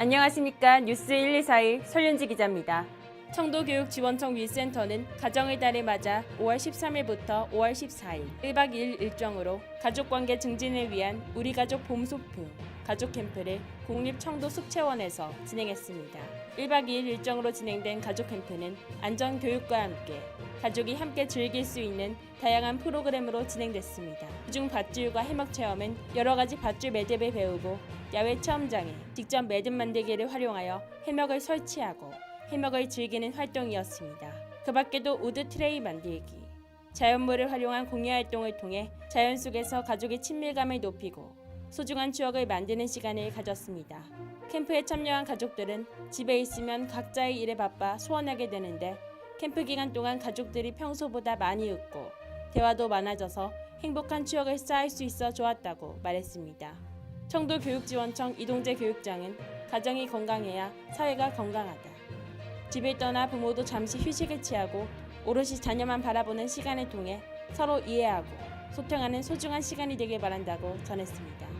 안녕하십니까 뉴스 1241 설윤지 기자입니다. 청도교육지원청 위센터는 가정의 달을 맞아 5월 13일부터 5월 14일 1박 2일 일정으로 가족관계 증진을 위한 우리 가족 봄 소풍 가족 캠프를 국립청도숙체원에서 진행했습니다. 1박 2일 일정으로 진행된 가족 캠프는 안전 교육과 함께 가족이 함께 즐길 수 있는 다양한 프로그램으로 진행됐습니다. 그중 밧줄과 해먹 체험은 여러 가지 밧줄 매듭을 배우고 야외 체험장에 직접 매듭 만들기를 활용하여 해먹을 설치하고 해먹을 즐기는 활동이었습니다. 그 밖에도 우드 트레이 만들기, 자연물을 활용한 공예 활동을 통해 자연 속에서 가족의 친밀감을 높이고 소중한 추억을 만드는 시간을 가졌습니다. 캠프에 참여한 가족들은 집에 있으면 각자의 일에 바빠 소원하게 되는데 캠프 기간 동안 가족들이 평소보다 많이 웃고 대화도 많아져서 행복한 추억을 쌓을 수 있어 좋았다고 말했습니다. 청도 교육지원청 이동재 교육장은 가정이 건강해야 사회가 건강하다. 집을 떠나 부모도 잠시 휴식을 취하고 오롯이 자녀만 바라보는 시간을 통해 서로 이해하고 소통하는 소중한 시간이 되길 바란다고 전했습니다.